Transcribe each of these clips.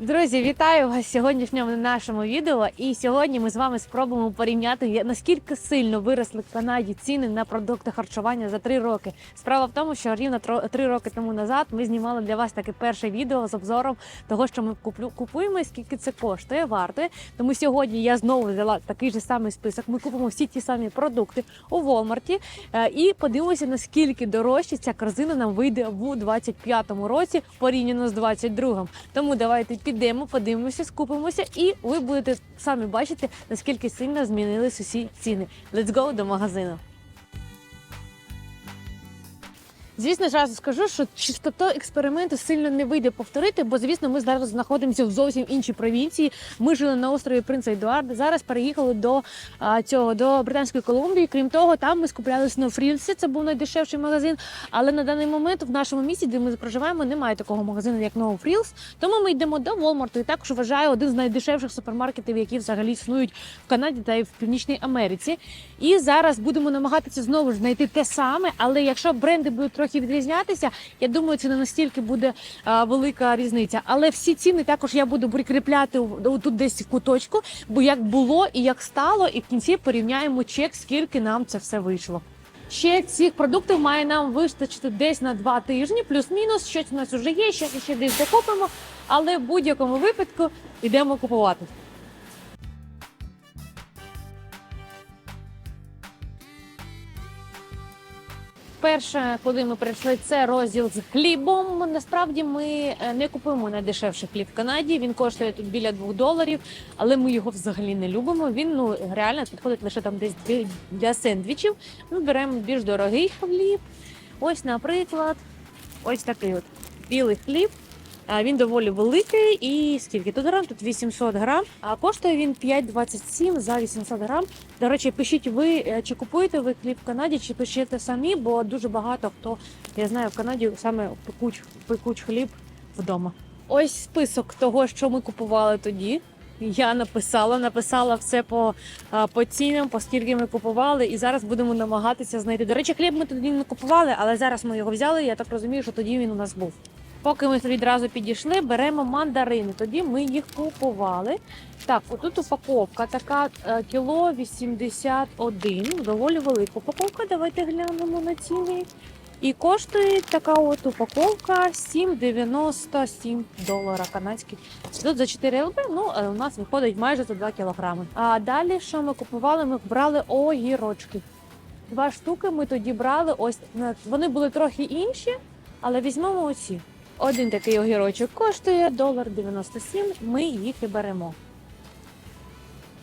Друзі, вітаю вас сьогоднішньому нашому відео. І сьогодні ми з вами спробуємо порівняти наскільки сильно виросли в Канаді ціни на продукти харчування за три роки. Справа в тому, що рівно три роки тому назад ми знімали для вас таке перше відео з обзором того, що ми купуємо і скільки це коштує, вартує. Тому сьогодні я знову взяла такий же самий список. Ми купимо всі ті самі продукти у Walmart е, і подивимося, наскільки дорожче ця корзина нам вийде в 25-му році порівняно з 22-м. Тому давайте підемо, подивимося, скупимося, і ви будете самі бачити, наскільки сильно змінились усі ціни. Let's go до магазину. Звісно, зразу скажу, що чистоту експерименту сильно не вийде повторити, бо звісно, ми зараз знаходимося в зовсім іншій провінції. Ми жили на острові Принца Едуарда. Зараз переїхали до а, цього до Британської Колумбії. Крім того, там ми скуплялися на Фрілсі. Це був найдешевший магазин. Але на даний момент в нашому місті, де ми проживаємо, немає такого магазину, як No Frills. Тому ми йдемо до Walmart і також вважаю один з найдешевших супермаркетів, які взагалі існують в Канаді та й в Північній Америці. І зараз будемо намагатися знову ж знайти те саме. Але якщо бренди будуть трохи відрізнятися, я думаю, це не настільки буде а, велика різниця. Але всі ціни також я буду прикріпляти тут десь в куточку, бо як було і як стало, і в кінці порівняємо чек, скільки нам це все вийшло. Ще цих продуктів має нам вистачити десь на два тижні, плюс-мінус. Щось у нас вже є, щось ще десь докупимо, але в будь-якому випадку йдемо купувати. Перше, коли ми прийшли, це розділ з хлібом. Насправді ми е, не купуємо найдешевший хліб в Канаді. Він коштує тут біля 2 доларів, але ми його взагалі не любимо. Він ну реально підходить лише там десь для сендвічів. Ми беремо більш дорогий хліб. Ось, наприклад, ось такий от білий хліб. Він доволі великий і скільки тут грам? Тут 800 грам. А коштує він 5,27 за 800 грам. До речі, пишіть ви, е, чи купуєте ви хліб в Канаді, чи пишете самі, бо дуже багато хто я знаю в Канаді саме пекуть, пекуть хліб вдома. Ось список того, що ми купували тоді. Я написала, написала все по, по цінам, по скільки ми купували, і зараз будемо намагатися знайти. До речі, хліб ми тоді не купували, але зараз ми його взяли. Я так розумію, що тоді він у нас був. Поки ми відразу підійшли, беремо мандарини. Тоді ми їх купували. Так, отут упаковка така е, кіло 81, доволі велика упаковка. Давайте глянемо на ціни. І коштує така от упаковка 7,97 долара канадських. Тут за 4 ЛБ, ну е, у нас виходить майже за 2 кілограми. А далі, що ми купували? Ми брали огірочки. Два штуки ми тоді брали. Ось вони були трохи інші, але візьмемо оці. Один такий огірочок коштує долар 97, Ми їх і беремо.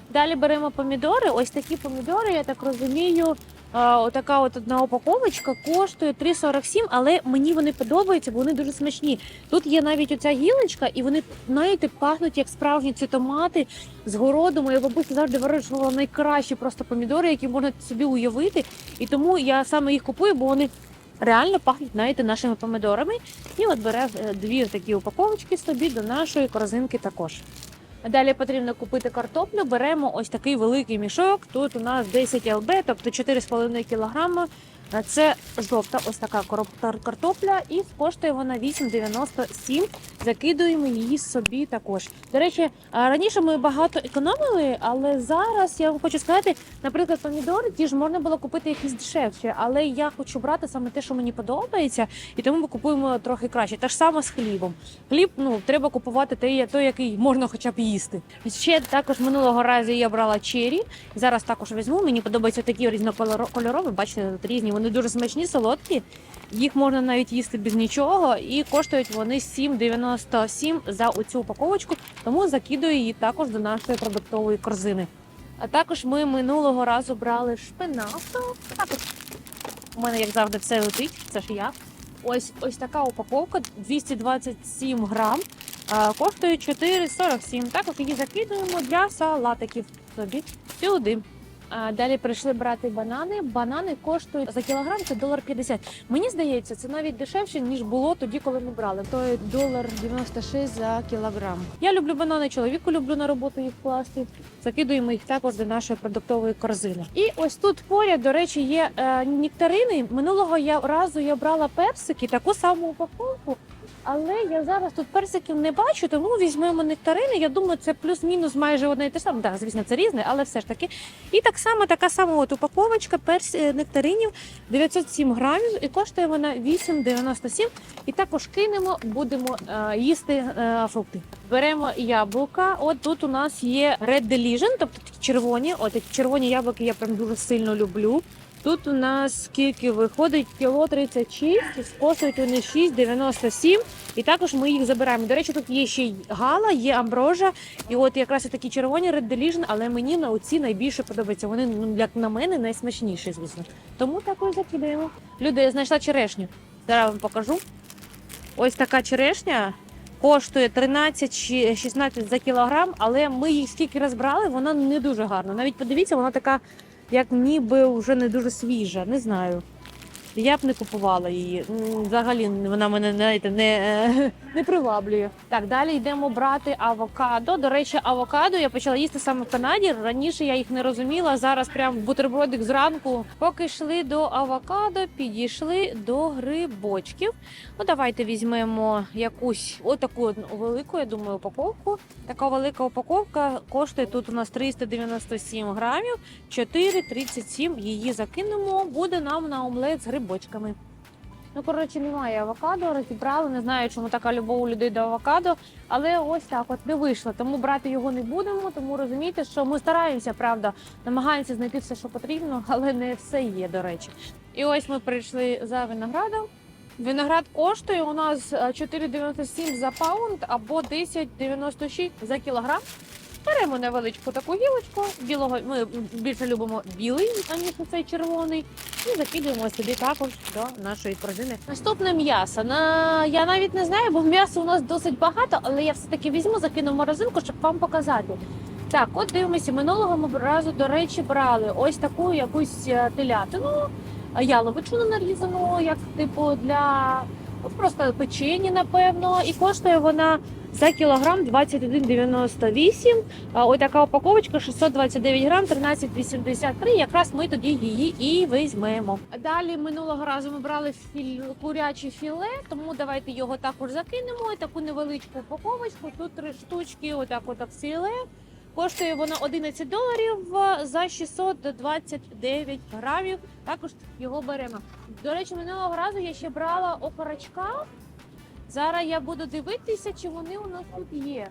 Далі беремо помідори. Ось такі помідори, я так розумію. Отака от одна упаковочка коштує 3,47, але мені вони подобаються, бо вони дуже смачні. Тут є навіть оця гілочка, і вони, знаєте, пахнуть як справжні ці томати з городу. Моя бабуся завжди вирощувала найкращі просто помідори, які можна собі уявити. І тому я саме їх купую, бо вони реально пахнуть навіть нашими помидорами. І от бере е, дві такі упаковочки собі до нашої корзинки також. Далі потрібно купити картоплю. Беремо ось такий великий мішок. Тут у нас 10 ЛБ, тобто 4,5 кг. Це жовта, ось така коробка картопля, і коштує вона 8,97. Закидуємо її собі також. До речі, раніше ми багато економили, але зараз я вам хочу сказати, наприклад, помідори ті ж можна було купити якісь дешевші, але я хочу брати саме те, що мені подобається, і тому ми купуємо трохи краще. Те ж саме з хлібом. Хліб ну треба купувати той, той, який можна хоча б їсти. Ще також минулого разу я брала чері. Зараз також візьму. Мені подобаються такі різнокольорові. Бачите, тут різні. Вони дуже смачні, солодкі. Їх можна навіть їсти без нічого, і коштують вони 7,97 за оцю упаковочку. Тому закидую її також до нашої продуктової корзини. А також ми минулого разу брали шпинат. Також у мене, як завжди, все летить. Це ж я. Ось ось така упаковка 227 грам. Коштує 4,47. Також її закидуємо для салатиків собі сюди. Далі прийшли брати банани. Банани коштують за кілограм це долар 50. Мені здається, це навіть дешевше ніж було тоді, коли ми брали. То є долар 96 за кілограм. Я люблю банани, чоловіку люблю на роботу їх класти. Закидуємо їх також до нашої продуктової корзини. І ось тут поряд, до речі, є е, нектарини. Минулого я разу я брала персики, таку саму упаковку. Але я зараз тут персиків не бачу, тому візьмемо нектарини. Я думаю, це плюс-мінус майже одне і те саме. Так, звісно, це різне, але все ж таки. І так само така сама от упаковочка перс... е, нектаринів 907 грамів і коштує вона 8,97. І також кинемо, будемо е, їсти е, фрукти. Беремо яблука. От тут у нас є Red Delicious, тобто червоні. От червоні яблуки я прям дуже сильно люблю. Тут у нас скільки виходить кіло 36, коштують вони 6,97. І також ми їх забираємо. До речі, тут є ще й гала, є амброжа. І от якраз такі червоні Red Delicious, але мені на оці найбільше подобаються. Вони, ну, як на мене, найсмачніші, звісно. Тому такою закидаємо. Люди, я знайшла черешню. Зараз вам покажу. Ось така черешня. Коштує 13-16 за кілограм, але ми її скільки розбрали, вона не дуже гарна. Навіть подивіться, вона така, як ніби вже не дуже свіжа. Не знаю. Я б не купувала її. Взагалі вона мене знаєте, не, не приваблює. Так, далі йдемо брати авокадо. До речі, авокадо я почала їсти саме в Канаді. Раніше я їх не розуміла. Зараз прям бутербродик зранку. Поки йшли до авокадо, підійшли до грибочків. Ну, давайте візьмемо якусь отаку велику, я думаю, упаковку. Така велика упаковка коштує тут у нас 397 грамів, 4,37 її закинемо. Буде нам на омлет з грибочками. Ну, коротше, немає авокадо, розібрали. Не знаю, чому така любов у людей до авокадо, але ось так от не вийшло. Тому брати його не будемо. Тому розумієте, що ми стараємося, правда, намагаємося знайти все, що потрібно, але не все є, до речі. І ось ми прийшли за виноградом. Виноград коштує у нас е, 4,97 за паунд або 10,96 за кілограм. Беремо невеличку таку гілочку. Білого ми більше любимо білий, аніж цей червоний. І закидуємо сюди також до нашої корзини. Наступне м'ясо. На я навіть не знаю, бо м'яса у нас досить багато, але я все таки візьму, закину в морозинку, щоб вам показати. Так, от дивимося, минулого ми разу, до речі, брали ось таку якусь е, телятину, е, яловичину нарізану, як типу для ну, просто печені, напевно. І коштує вона за кілограм 21,98. А Ось така упаковочка 629 грам, 13,83. Якраз ми тоді її і візьмемо. Далі минулого разу ми брали філь... куряче філе, тому давайте його також закинемо. І таку невеличку упаковочку. Тут три штучки, отак от філе. Коштує вона 11 доларів за 629 грамів. Також його беремо. До речі, минулого разу я ще брала окорочка. Зараз я буду дивитися, чи вони у нас тут є.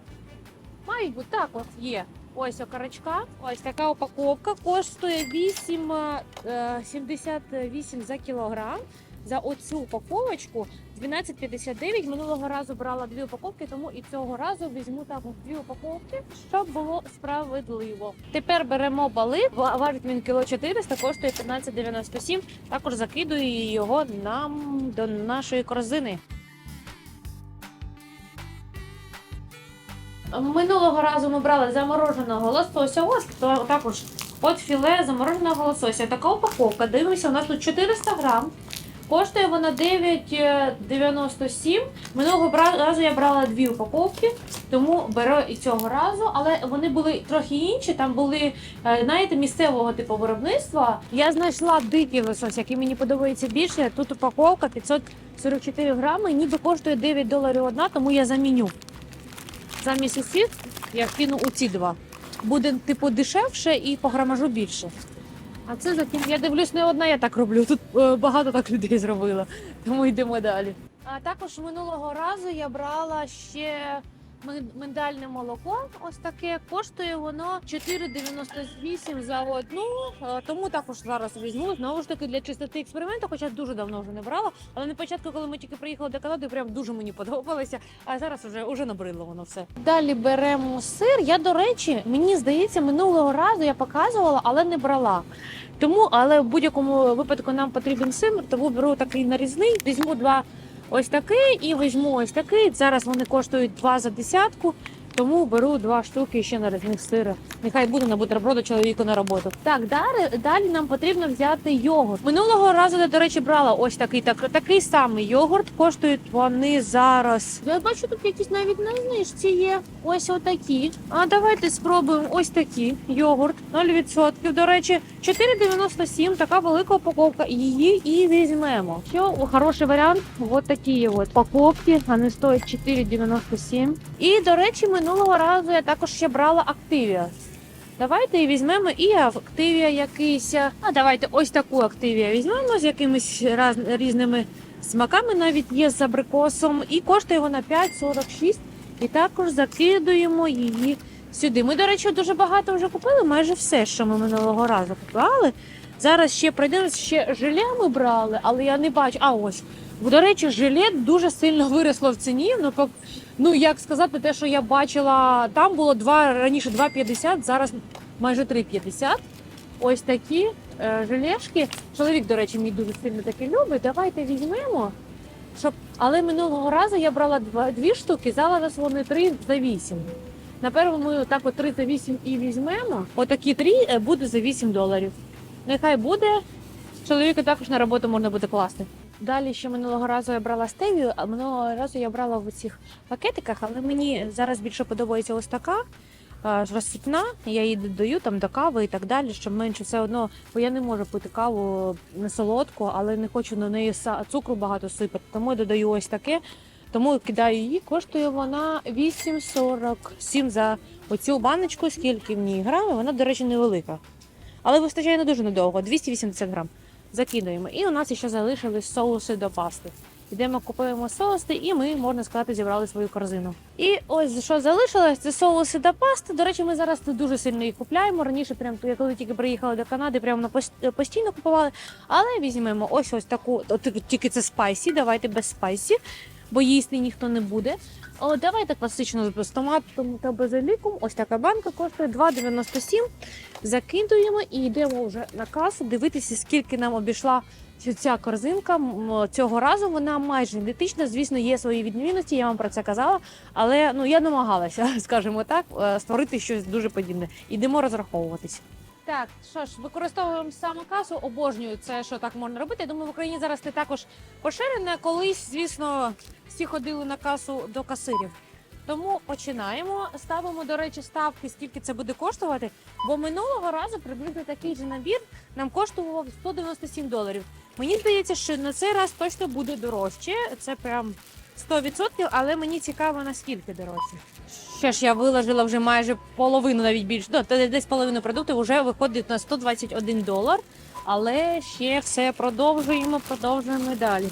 Мають бути так, от є. Ось окорочка. Ось така упаковка. Коштує 8,78 за кілограм. За оцю упаковочку 12,59. Минулого разу брала дві упаковки, тому і цього разу візьму також дві упаковки, щоб було справедливо. Тепер беремо балик. Ва- Важить він кіло 400, коштує 15,97. Також закидую його нам до нашої корзини. Минулого разу ми брали замороженого лосося. Ось також от філе замороженого лосося. Така упаковка. Дивимося, у нас тут 400 грам. Коштує вона 9,97. Минулого разу я брала дві упаковки, тому беру і цього разу. Але вони були трохи інші. Там були, е, знаєте, місцевого типу виробництва. Я знайшла дикий лосось, який мені подобається більше. Тут упаковка 544 грами, ніби коштує 9 доларів одна, тому я заміню. Замість усіх я кину у ці два. Буде типу дешевше і по грамажу більше. А це закін. Я дивлюсь, не одна я так роблю. Тут е, багато так людей зробила, Тому йдемо далі. А також минулого разу я брала ще миндальне молоко. Ось таке коштує воно 4,98 за одну. Е, Тому також зараз візьму знову ж таки для чистоти експерименту, хоча дуже давно вже не брала. Але на початку, коли ми тільки приїхали до Канади, прям дуже мені подобалося. А зараз вже уже набридло воно все. Далі беремо сир. Я до речі, мені здається, минулого разу я показувала, але не брала. Тому, але в будь-якому випадку нам потрібен сир, тому беру такий нарізний. Візьму два ось такий і візьму ось такий. Зараз вони коштують два за десятку. Тому беру два штуки ще на різних сира. Нехай буде на бутерброду чоловіку на роботу. Так, далі, далі нам потрібно взяти йогурт. Минулого разу я, до речі, брала ось такий так, такий самий йогурт. Коштують вони зараз. Я бачу, тут якісь навіть на знижці є. Ось отакі. А давайте спробуємо ось такі йогурт 0%. До речі, 4,97, така велика упаковка. Її і візьмемо. Що хороший варіант? Ось такі от упаковки. Вони стоять 4,97. І до речі, минулого разу я також ще брала Activia. Давайте візьмемо і Activia якийсь. А давайте ось таку Activia візьмемо з якимись раз, різними смаками. Навіть є з абрикосом. І коштує вона 5,46. І також закидуємо її сюди. Ми, до речі, дуже багато вже купили, майже все, що ми минулого разу купували. Зараз ще пройдемось, ще желе ми брали, але я не бачу. А ось. До речі, желе дуже сильно виросло в ціні. Ну, ну як сказати, те, що я бачила, там було два раніше 2,50, зараз майже 3,50. Ось такі е, желешки. Чоловік, до речі, мій дуже сильно таки любить. Давайте візьмемо. Щоб... Але минулого разу я брала два, дві штуки, зараз вони три за 8. Напевно, ми отак от 3 за 8 і візьмемо. Отакі три е, буде за 8 доларів. Нехай буде. Чоловіка також на роботу можна буде класти. Далі ще минулого разу я брала стевію, а минулого разу я брала в цих пакетиках, але мені зараз більше подобається ось така розсипна. Я її додаю там до кави і так далі, щоб менше все одно, бо я не можу пити каву не солодку, але не хочу на неї цукру багато сипати. Тому я додаю ось таке. Тому кидаю її. Коштує вона 8,47 за оцю баночку, скільки в ній грамів. Вона, до речі, невелика. Але вистачає не дуже недовго 280 грам. Закидуємо. І у нас ще залишились соуси до пасти. Йдемо, купуємо соуси, і ми, можна сказати, зібрали свою корзину. І ось що залишилось, це соуси до пасти. До речі, ми зараз не дуже сильно їх купляємо. Раніше, прям коли тільки приїхали до Канади, прямо постійно купували. Але візьмемо ось ось таку, от тільки це спайсі. Давайте без спайсі, бо їсти ніхто не буде. О, давайте класично з томатом та базиліком. Ось така банка коштує 2,97. Закидуємо і йдемо вже на касу дивитися, скільки нам обійшла ця корзинка. Цього разу вона майже ідентична. Звісно, є свої відмінності, я вам про це казала. Але ну я намагалася, скажімо так, е, створити щось дуже подібне. Ідемо розраховуватись. Так, що ж, використовуємо саме касу, обожнюю це, що так можна робити. Я думаю, в Україні зараз це також поширене. Колись, звісно, всі ходили на касу до касирів. Тому починаємо. Ставимо, до речі, ставки, скільки це буде коштувати. Бо минулого разу приблизно такий же набір нам коштував 197 доларів. Мені здається, що на цей раз точно буде дорожче. Це прям 100%, але мені цікаво, наскільки дорожче. Ще ж я виложила вже майже половину, навіть більше. Ну, десь половину продуктів вже виходить на 121 долар. Але ще все продовжуємо, продовжуємо далі.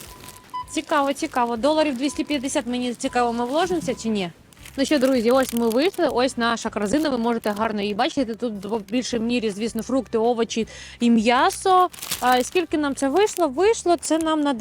Цікаво, цікаво. Доларів 250 мені цікаво, ми вложимося чи ні? Ну що, друзі, ось ми вийшли. Ось наша корзина. Ви можете гарно її бачити. Тут в більшій мірі, звісно, фрукти, овочі і м'ясо. А скільки нам це вийшло? Вийшло це нам на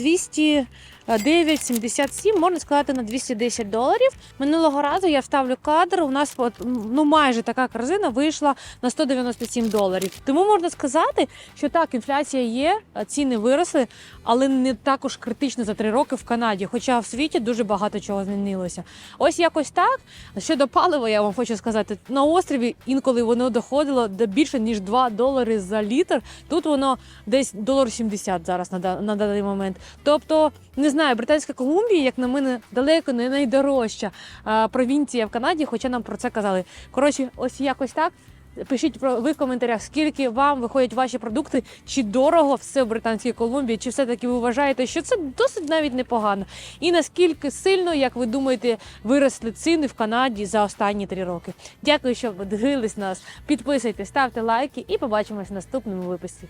209,77, можна сказати, на 210 доларів. Минулого разу я вставлю кадр. У нас ну майже така корзина вийшла на 197 доларів. Тому можна сказати, що так, інфляція є, ціни виросли, але не також критично за три роки в Канаді. Хоча в світі дуже багато чого змінилося. Ось якось так. Щодо палива, я вам хочу сказати, на острові інколи воно доходило до більше ніж 2 долари за літр. Тут воно десь долар 70 зараз на даний момент. Тобто, не знаю, Британська Колумбія, як на мене, далеко не найдорожча провінція в Канаді, хоча нам про це казали. Коротше, ось якось так. Пишіть про ви в коментарях, скільки вам виходять ваші продукти, чи дорого все в Британській Колумбії, чи все-таки ви вважаєте, що це досить навіть непогано. І наскільки сильно, як ви думаєте, виросли ціни в Канаді за останні три роки. Дякую, що ви дивились нас. Підписуйтесь, ставте лайки і побачимось в наступному випуску.